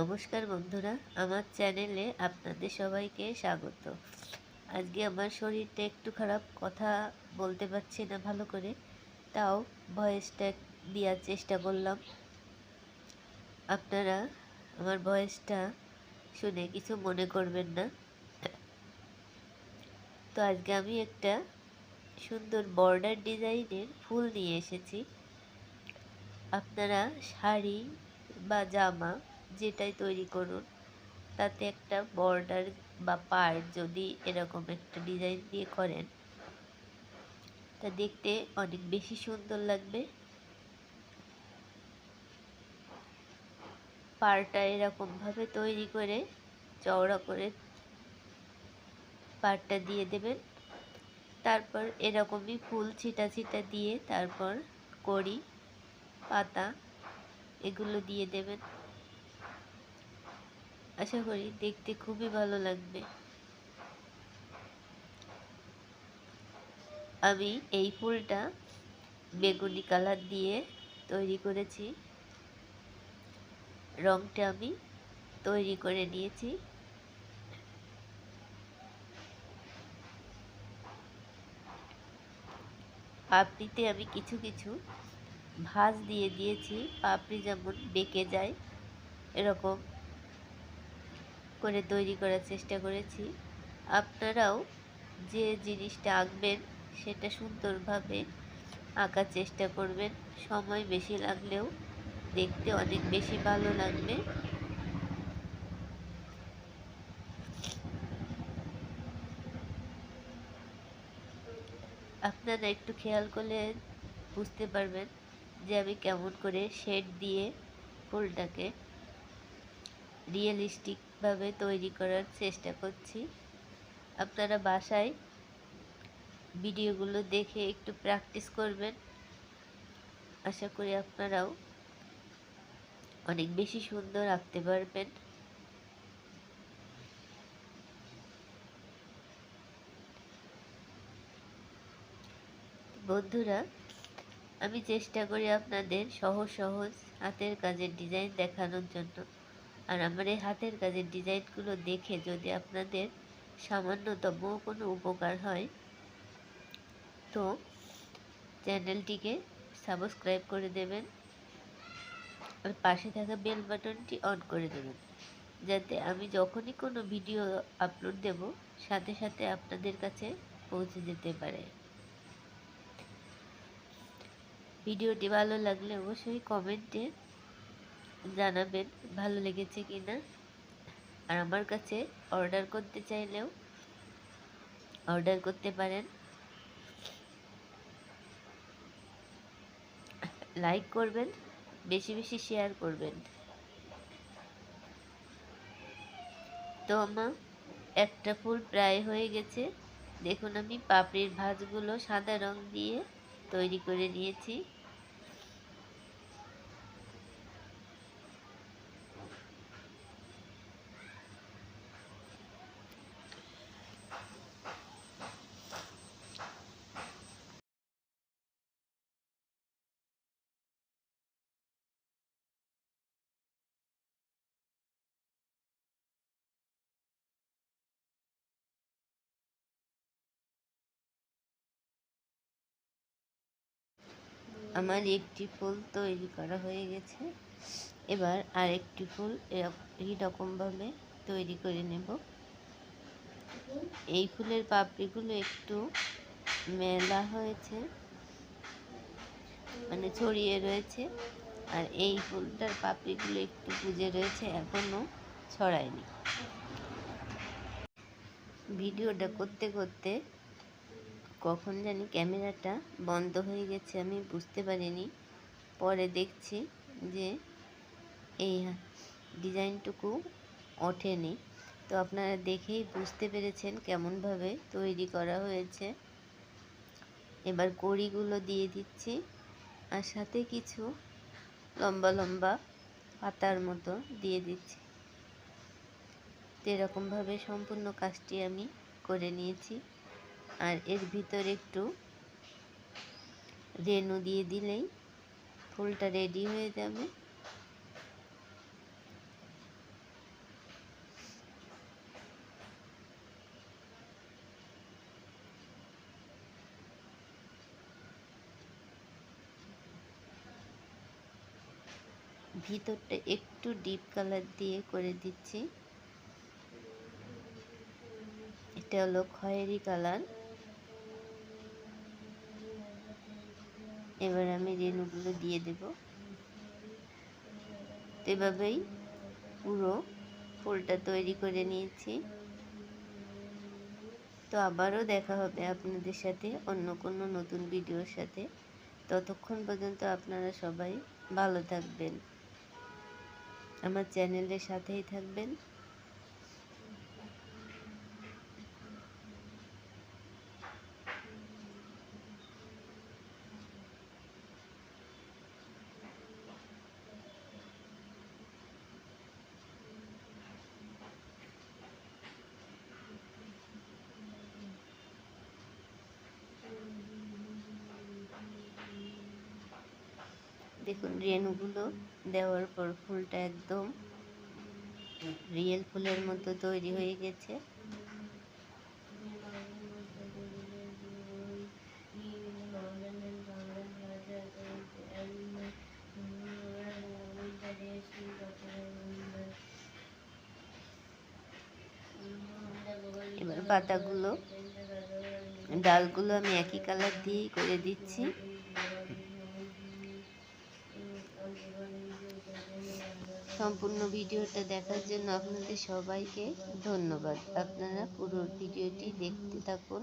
নমস্কার বন্ধুরা, আমার চ্যানেলে আপনাদের সবাইকে স্বাগত। আজকে আমার শরীরটা একটু খারাপ, কথা বলতে পারছি না ভালো করে, তাও ভয়েসটা দেওয়ার চেষ্টা করলাম। আপনারা আমার ভয়েসটা শুনে কিছু মনে করবেন না। তো আজকে আমি একটা সুন্দর বর্ডার ডিজাইনের ফুল নিয়ে এসেছি। আপনারা শাড়ি বা জামা যেটাই তৈরি করুন, তাতে একটা বর্ডার বা পাড় যদি এরকম একটা ডিজাইন দিয়ে করেন, তা দেখতে অনেক বেশি সুন্দর লাগবে। পাড়টা এরকমভাবে তৈরি করে, চওড়া করে পাড়টা দিয়ে দেবেন। তারপর এরকমই ফুল ছিটা ছিটা দিয়ে তারপর কড়ি, পাতা এগুলো দিয়ে দেবেন। আশা করি দেখতে খুবই ভালো লাগবে। আমি এই ফুলটা বেগুনি কালার দিয়ে তৈরি করেছি। রংটা আমি তৈরি করে নিয়েছি। পাপড়িতে আমি কিছু কিছু ভাঁজ দিয়ে দিয়েছি। পাপড়ি যেমন বেঁকে যায়, এরকম করে তৈরি করার চেষ্টা করেছি। আপনারাও যে জিনিসটা আঁকবেন, সেটা সুন্দরভাবে আঁকার চেষ্টা করবেন। সময় বেশি লাগলেও দেখতে অনেক বেশি ভালো লাগবে। আপনারা একটু খেয়াল করলে বুঝতে পারবেন যে আমি কেমন করে শেড দিয়ে ফুলটাকে রিয়েলিস্টিকভাবে তৈরি করার চেষ্টা করছি। আপনারা বাসায় ভিডিওগুলো দেখে একটু প্র্যাকটিস করবেন। আশা করি আপনারাও অনেক বেশি সুন্দর আঁকতে পারবেন। বন্ধুরা, আমি চেষ্টা করি আপনাদের সহজ সহজ হাতের কাজের ডিজাইন দেখানোর জন্য। আর আমার এই হাতের কাজের ডিজাইনগুলো দেখে যদি আপনাদের সামান্যতম কোনো উপকার হয়, তো চ্যানেলটিকে সাবস্ক্রাইব করে দেবেন আর পাশে থাকা বেল বাটনটি অন করে দেবেন। যাতে আমি যখনই কোনো ভিডিও আপলোড দেব, সাথে সাথে আপনাদের কাছে পৌঁছে যেতে পারে। ভিডিওটি ভালো লাগলে অবশ্যই কমেন্টে জানাবেন ভালো লেগেছে কি না। আর আমার কাছে অর্ডার করতে চাইলেও অর্ডার করতে পারেন। লাইক করবেন, বেশি বেশি শেয়ার করবেন। তো আমার একটা ফুল প্রায় হয়ে গেছে। দেখুন আমি পাপড়ির ভাঁজগুলো সাদা রং দিয়ে তৈরি করে নিয়েছি। আমার একটি ফুল তৈরি করা হয়ে গেছে। এবার আরেকটি ফুল এই রকমভাবে তৈরি করে নেব। এই ফুলের পাপড়িগুলো একটু মেলা হয়েছে মানে ছড়িয়ে রয়েছে, আর এই ফুলটার পাপড়িগুলো একটু পুজে রয়েছে এখনও ছড়ায়নি। ভিডিওটা করতে করতে কখন জানি ক্যামেরাটা বন্ধ হয়ে গেছে, আমি বুঝতে পারিনি। পরে দেখছি যে এই ডিজাইনটুকু ওঠেনি। তো আপনারা দেখেই বুঝতে পেরেছেন কেমনভাবে তৈরি করা হয়েছে। এবার কড়িগুলো দিয়ে দিচ্ছি আর সাথে কিছু লম্বা লম্বা পাতার মতো দিয়ে দিচ্ছি। তো এরকমভাবে সম্পূর্ণ কাজটি আমি করে নিয়েছি। আর এর ভিতরে একটু রেনু দিয়ে দিলেই ফুলটা রেডি হয়ে যাবে। ভিতরটা একটু ডিপ কালার দিয়ে করে দিচ্ছি। এটা হলো খয়েরি কালার। এবার আমি রেণুগুলো দিয়ে দেব। এভাবেই পুরো ফুলটা তৈরি করে নিয়েছি। তো আবারও দেখা হবে আপনাদের সাথে অন্য কোনো নতুন ভিডিওর সাথে। ততক্ষণ পর্যন্ত আপনারা সবাই ভালো থাকবেন। আমার চ্যানেলের সাথেই থাকবেন। দেখুন, রেণুগুলো দেওয়ার পর ফুলটা একদম রিয়েল ফুলের মতো তৈরি হয়ে গেছে। এবার পাতাগুলো, ডালগুলো আমি একই কালার দিয়েই করে দিচ্ছি। সম্পূর্ণ ভিডিওটা দেখার জন্য আপনাদের সবাইকে ধন্যবাদ। আপনারা পুরো ভিডিওটি দেখতে থাকুন।